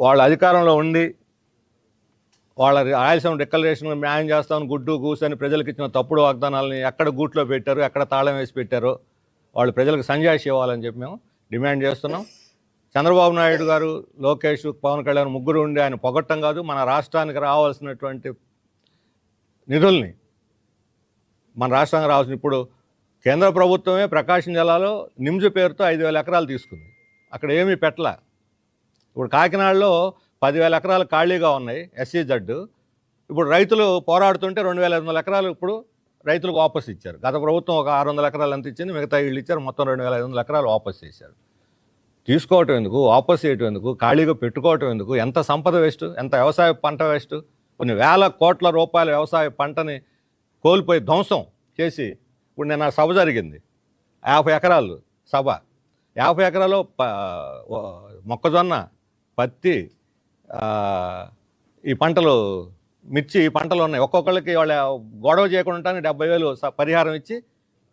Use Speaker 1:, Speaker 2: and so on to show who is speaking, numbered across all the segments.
Speaker 1: వాళ్ళ అధికారంలో ఉండి వాళ్ళ రాయలసీమ డిక్లరేషన్ న్యాయం చేస్తామని గుడ్డు కూసని ప్రజలకు ఇచ్చిన తప్పుడు వాగ్దానాలని ఎక్కడ గూట్లో పెట్టారు ఎక్కడ తాళం వేసి పెట్టారో వాళ్ళు ప్రజలకు సంజాయిషి ఇవ్వాలని చెప్పి మేము డిమాండ్ చేస్తున్నాం. చంద్రబాబు నాయుడు గారు లోకేష్ పవన్ కళ్యాణ్ ముగ్గురు ఉండి ఆయన పొగట్టం కాదు మన రాష్ట్రానికి రావాల్సినటువంటి నిధుల్ని మన రాష్ట్రానికి రావాల్సిన ఇప్పుడు కేంద్ర ప్రభుత్వమే ప్రకాశం జిల్లాలో నిమ్జ్ పేరుతో ఐదు వేల ఎకరాలు తీసుకుంది. అక్కడ ఏమీ పెట్టలే. ఇప్పుడు కాకినాడలో పదివేల ఎకరాలు ఖాళీగా ఉన్నాయి ఎస్సీ జడ్డు ఇప్పుడు రైతులు పోరాడుతుంటే రెండు వేల ఐదు వందల ఎకరాలు ఇప్పుడు రైతులకు వాపస్ ఇచ్చారు. గత ప్రభుత్వం ఒక ఆరు వందల ఎకరాలు ఎంత ఇచ్చింది మిగతా ఇళ్ళు ఇచ్చారు మొత్తం రెండు వేల ఐదు వందల ఎకరాలు వాపస్ చేశారు. తీసుకోవటం ఎందుకు వాపస్ చేయటం ఎందుకు ఖాళీగా పెట్టుకోవటం ఎందుకు ఎంత సంపద వేస్ట్ ఎంత వ్యవసాయ పంట వేస్ట్ కొన్ని వేల కోట్ల రూపాయల వ్యవసాయ పంటని కోల్పోయి ధ్వంసం చేసి ఇప్పుడు నేను ఆ సభ జరిగింది. యాభై ఎకరాలు సభ. యాభై ఎకరాలు మొక్కజొన్న పత్తి ఈ పంటలు మిర్చి ఈ పంటలు ఉన్నాయి. ఒక్కొక్కళ్ళకి వాళ్ళ గొడవ చేయకుండా డెబ్బై వేలు పరిహారం ఇచ్చి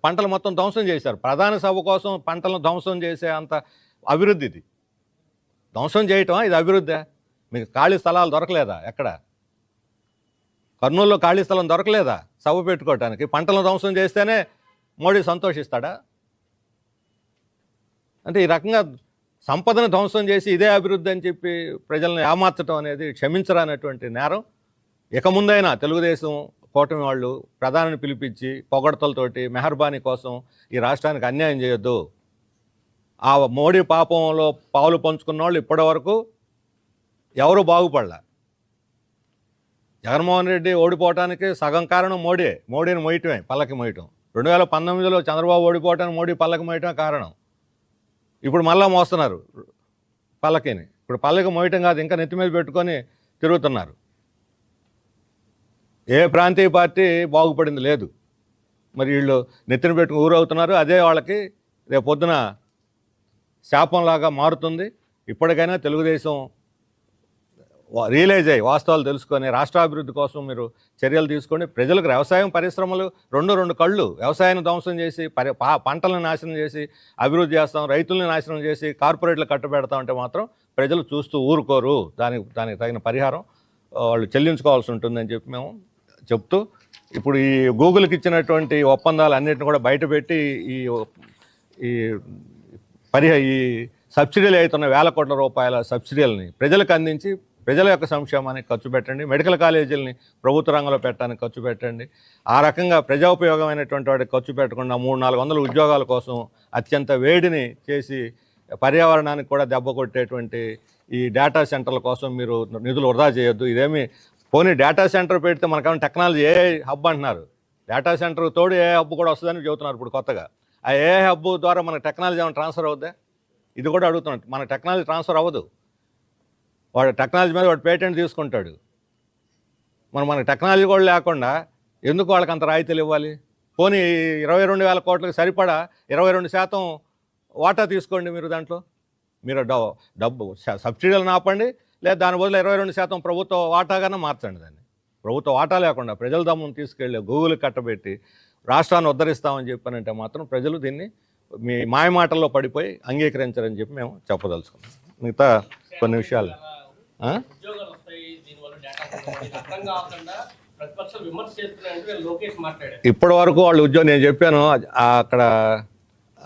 Speaker 1: పంటలు మొత్తం ధ్వంసం చేశారు. ప్రధాన సభ కోసం పంటలను ధ్వంసం చేసే అంత అభివృద్ధి ఇది. ధ్వంసం చేయటం ఇది అభివృద్ధి? మీకు ఖాళీ స్థలాలు దొరకలేదా ఎక్కడ? కర్నూలులో ఖాళీ స్థలం దొరకలేదా సభ పెట్టుకోవటానికి? పంటలను ధ్వంసం చేస్తేనే మోడీ సంతోషిస్తాడా? అంటే ఈ రకంగా సంపదను ధ్వంసం చేసి ఇదే అభివృద్ధి అని చెప్పి ప్రజల్ని ఏమార్చడం అనేది క్షమించరానటువంటి నేరం. ఇక ముందైనా తెలుగుదేశం కూటమి వాళ్ళు ప్రధానిని పిలిపించి పొగడతలతోటి మెహర్బానీ కోసం ఈ రాష్ట్రానికి అన్యాయం చేయొద్దు. ఆ మోడీ పాపంలో పావులు పంచుకున్న వాళ్ళు ఇప్పటి వరకు ఎవరు బాగుపడలే. జగన్మోహన్ రెడ్డి ఓడిపోవటానికి సగం కారణం మోడీ. మోడీని మోయటమే పల్లకి మోయటం. రెండు వేల పంతొమ్మిదిలో చంద్రబాబు ఓడిపోవటానికి మోడీ పల్లకి మోయటమే కారణం. ఇప్పుడు మళ్ళా మోస్తున్నారు పల్లకిని. ఇప్పుడు పల్లకి మోయటం కాదు ఇంకా నెత్తి మీద పెట్టుకొని తిరుగుతున్నారు. ఏ ప్రాంతీయ పార్టీ బాగుపడింది లేదు. మరి వీళ్ళు నెత్తిన పెట్టుకుని ఊరవుతున్నారు. అదే వాళ్ళకి రేపు పొద్దున శాపంలాగా మారుతుంది. ఇప్పటికైనా తెలుగుదేశం రియలైజ్ అయ్యి వాస్తవాలు తెలుసుకొని రాష్ట్రాభివృద్ధి కోసం మీరు చర్యలు తీసుకోండి ప్రజలకు వ్యవసాయం పరిశ్రమలు రెండు రెండు కళ్ళు వ్యవసాయాన్ని ధ్వంసం చేసి పరి పంటలను నాశనం చేసి అభివృద్ధి చేస్తాం రైతులను నాశనం చేసి కార్పొరేట్లు కట్టబెడతాం అంటే మాత్రం ప్రజలు చూస్తూ ఊరుకోరు. దానికి దానికి తగిన పరిహారం వాళ్ళు చెల్లించుకోవాల్సి ఉంటుందని చెప్పి మేము చెప్తూ ఇప్పుడు ఈ గూగుల్కి ఇచ్చినటువంటి ఒప్పందాలు అన్నింటిని కూడా బయటపెట్టి ఈ ఈ పరిహ ఈ సబ్సిడీలు అవుతున్న వేల కోట్ల రూపాయల సబ్సిడీలని ప్రజలకు అందించి ప్రజల యొక్క సంక్షేమానికి ఖర్చు పెట్టండి. మెడికల్ కాలేజీలని ప్రభుత్వ రంగంలో పెట్టడానికి ఖర్చు పెట్టండి. ఆ రకంగా ప్రజోపయోగమైనటువంటి వాటికి ఖర్చు పెట్టకుండా మూడు నాలుగు వందల ఉద్యోగాల కోసం అత్యంత వేడిని చేసి పర్యావరణానికి కూడా దెబ్బ కొట్టేటువంటి ఈ డేటా సెంటర్ల కోసం మీరు నిధులు వృధా చేయొద్దు. ఇదేమి పోనీ డేటా సెంటర్ పెడితే మనకేమైనా టెక్నాలజీ ఏ హబ్ అంటున్నారు. డేటా సెంటర్ తోడు ఏ హబ్ కూడా వస్తుందని చెబుతున్నారు ఇప్పుడు కొత్తగా. ఆ ఏ హబ్ ద్వారా మనకు టెక్నాలజీ ఏమైనా ట్రాన్స్ఫర్ అవుద్దా? ఇది కూడా అడుగుతున్నాడు మన టెక్నాలజీ ట్రాన్స్ఫర్ అవ్వదు. వాడు టెక్నాలజీ మీద వాడు పేటెంట్ తీసుకుంటాడు. మనం మనకు టెక్నాలజీ కూడా లేకుండా ఎందుకు వాళ్ళకి అంత రాయితీలు ఇవ్వాలి? పోనీ ఇరవై రెండు వేల కోట్లకు సరిపడా ఇరవై రెండు శాతం వాటా తీసుకోండి మీరు దాంట్లో? మీరు డబ్బు డబ్బు సబ్సిడీలు ఆపండి లేదా దాని బదులు ఇరవై రెండు శాతం ప్రభుత్వ వాటాగానే మార్చండి దాన్ని. ప్రభుత్వ వాటా లేకుండా ప్రజల దమ్మును తీసుకెళ్ళి గూగుల్ కట్టబెట్టి రాష్ట్రాన్ని ఉద్ధరిస్తామని చెప్పానంటే మాత్రం ప్రజలు దీన్ని మీ మాయమాటల్లో పడిపోయి అంగీకరించరని చెప్పి మేము చెప్పదలుచుకున్నాం. మిగతా కొన్ని విషయాలు. ఇప్పటి వరకు వాళ్ళు ఉద్యోగం నేను చెప్పాను అక్కడ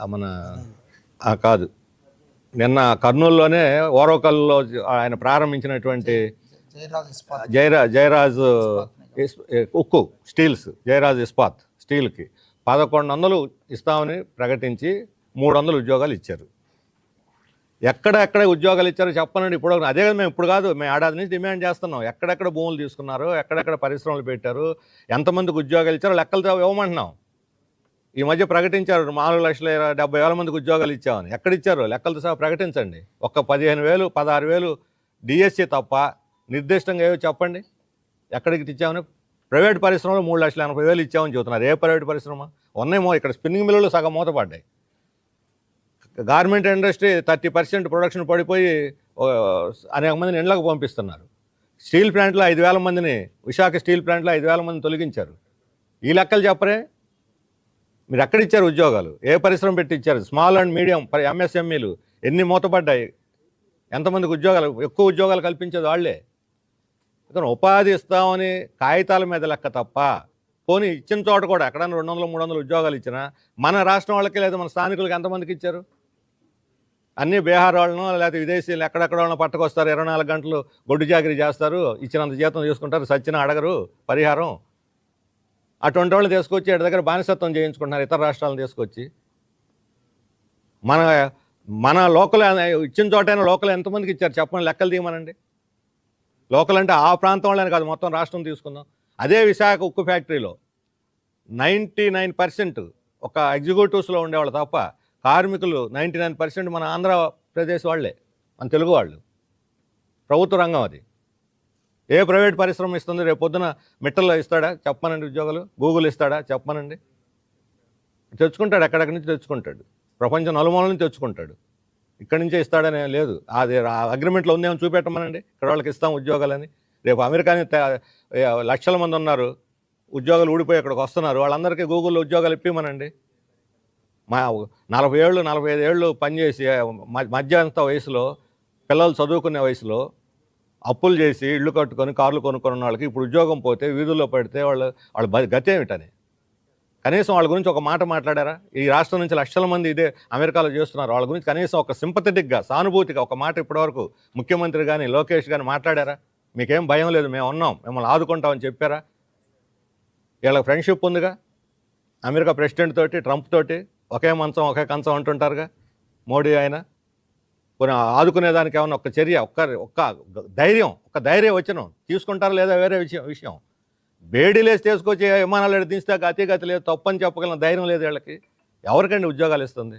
Speaker 1: మన ఆ కాదు. నిన్న కర్నూలులోనే ఓరవకల్లో ఆయన ప్రారంభించినటువంటి జయరా జయరాజ్ ఇస్- ఉక్కు స్టీల్స్ జయరాజ్ ఇస్పాత్ స్టీల్కి. పదకొండు వందలు ఇస్తామని ప్రకటించి మూడు వందలు ఉద్యోగాలు ఇచ్చారు. ఎక్కడెక్కడ ఉద్యోగాలు ఇచ్చారో చెప్పనండి. ఇప్పుడు అదే కదా మేము ఇప్పుడు కాదు. మేము ఏడాది నుంచి డిమాండ్ చేస్తున్నాం. ఎక్కడెక్కడ భూములు తీసుకున్నారు ఎక్కడెక్కడ పరిశ్రమలు పెట్టారు ఎంతమందికి ఉద్యోగాలు ఇచ్చారో లెక్కలతో ఇవ్వమంటున్నాం. ఈ మధ్య ప్రకటించారు నాలుగు లక్షల డెబ్బై వేల మందికి ఉద్యోగాలు ఇచ్చామని. ఎక్కడిచ్చారు లెక్కలతో సహా ప్రకటించండి. ఒక్క పదిహేను వేలు పదహారు వేలు డిఎస్సి తప్ప నిర్దిష్టంగా ఏవో చెప్పండి. ఎక్కడికి ఇచ్చామని ప్రైవేట్ పరిశ్రమలో మూడు లక్షల ఎనభై వేలు ఇచ్చామని చెబుతున్నారు. ఏ ప్రైవేట్ పరిశ్రమ? ఉన్నాయేమో ఇక్కడ స్పిన్నింగ్ మిల్లులు సగం మూతపడ్డాయి. Garment industry thirty percent production పడిపోయి అనేక మందిని ఇండ్లకు పంపిస్తున్నారు. స్టీల్ ప్లాంట్లో ఐదు వేల మందిని విశాఖ స్టీల్ ప్లాంట్లో ఐదు వేల మందిని తొలగించారు. ఈ లెక్కలు చెప్పరే? మీరు ఎక్కడ ఇచ్చారు ఉద్యోగాలు? ఏ పరిశ్రమ పెట్టి ఇచ్చారు? స్మాల్ అండ్ మీడియం ఎంఎస్ఎంఈలు ఎన్ని మూతపడ్డాయి? ఎంతమందికి ఉద్యోగాలు ఎక్కువ ఉద్యోగాలు కల్పించేది వాళ్ళే. ఇతను ఉపాధి ఇస్తామని కాగితాల మీద లెక్క తప్ప పోనీ ఇచ్చిన చోట కూడా ఎక్కడైనా రెండు వందలు మూడు వందలు ఉద్యోగాలు ఇచ్చినా మన రాష్ట్రం వాళ్ళకి లేదా మన స్థానికులకి ఎంతమందికి ఇచ్చారు? అన్ని బీహార్ వాళ్ళను లేకపోతే విదేశీయులు ఎక్కడెక్కడ వాళ్ళని పట్టుకొస్తారు. ఇరవై నాలుగు గంటలు గొడ్డు జాగిరి చేస్తారు. ఇచ్చినంత జీతం తీసుకుంటారు. సచ్చిన అడగరు. పరిహారం. అటువంటి వాళ్ళు తీసుకొచ్చి ఇటు దగ్గర బానిసత్వం చేయించుకుంటున్నారు. ఇతర రాష్ట్రాలను తీసుకొచ్చి. మన మన లోకల్ ఇచ్చిన చోటైనా లోకల్ ఎంతమందికి ఇచ్చారు? చెప్పండి. లెక్కలు తీయమనండి. లోకల్ అంటే ఆ ప్రాంతం వాళ్ళని కాదు. మొత్తం రాష్ట్రం తీసుకుందాం. అదే విశాఖ ఉక్కు ఫ్యాక్టరీలో నైంటీ నైన్ పర్సెంట్ ఒక ఎగ్జిక్యూటివ్స్లో ఉండేవాళ్ళు తప్ప కార్మికులు నైంటీ నైన్ పర్సెంట్ మన ఆంధ్రప్రదేశ్ వాళ్ళే మన తెలుగు వాళ్ళు. ప్రభుత్వ రంగం అది. ఏ ప్రైవేట్ పరిశ్రమ ఇస్తుంది రేపు పొద్దున మిట్టల్లో ఇస్తాడా? చెప్పమనండి ఉద్యోగాలు. గూగుల్ ఇస్తాడా? చెప్పమనండి. తెచ్చుకుంటాడు ఎక్కడెక్కడి నుంచి తెచ్చుకుంటాడు? ప్రపంచం నలుమూల నుంచి తెచ్చుకుంటాడు. ఇక్కడి నుంచే ఇస్తాడనే లేదు. అది అగ్రిమెంట్లో ఉందేమో చూపెట్టమనండి. ఇక్కడ వాళ్ళకి ఇస్తాం ఉద్యోగాలని. రేపు అమెరికాని లక్షల మంది ఉన్నారు. ఉద్యోగాలు ఊడిపోయి ఇక్కడికి వస్తున్నారు. వాళ్ళందరికీ గూగుల్లో ఉద్యోగాలు ఇప్పిమనండి. మా నలభై ఏళ్ళు నలభై ఐదు ఏళ్ళు పనిచేసి మ- వయసులో పిల్లలు చదువుకునే వయసులో అప్పులు చేసి ఇళ్ళు కట్టుకొని కార్లు కొనుక్కున్న వాళ్ళకి ఇప్పుడు ఉద్యోగం పోతే వీధుల్లో పడితే వాళ్ళు వాళ్ళ గతి ఏమిటని కనీసం వాళ్ళ గురించి ఒక మాట మాట్లాడారా? ఈ రాష్ట్రం నుంచి లక్షల మంది ఇదే అమెరికాలో చేస్తున్నారు. వాళ్ళ గురించి కనీసం ఒక సింపథెటిక్గా సానుభూతిగా ఒక మాట ఇప్పటివరకు ముఖ్యమంత్రి కానీ లోకేష్ కానీ మాట్లాడారా? మీకేం భయం లేదు మేము ఉన్నాం మిమ్మల్ని ఆదుకుంటామని చెప్పారా? వీళ్ళకి ఫ్రెండ్షిప్ ఉందిగా? అమెరికా ప్రెసిడెంట్ తోటి ట్రంప్ తోటి ఒకే మంచం ఒకే కంచం అంటుంటారుగా మోడీ ఆయన. కొన్ని ఆదుకునేదానికి ఏమన్నా ఒక చర్య ఒక్క ఒక్క ధైర్యం ఒక ధైర్యం వచ్చిన తీసుకుంటారా లేదా వేరే విషయం విషయం. బేడీలేసి తీసుకొచ్చి విమానాలు దించితే గతి లేదు తప్పని చెప్పగలిగిన ధైర్యం లేదు వీళ్ళకి. ఎవరికండి ఉద్యోగాలు ఇస్తుంది?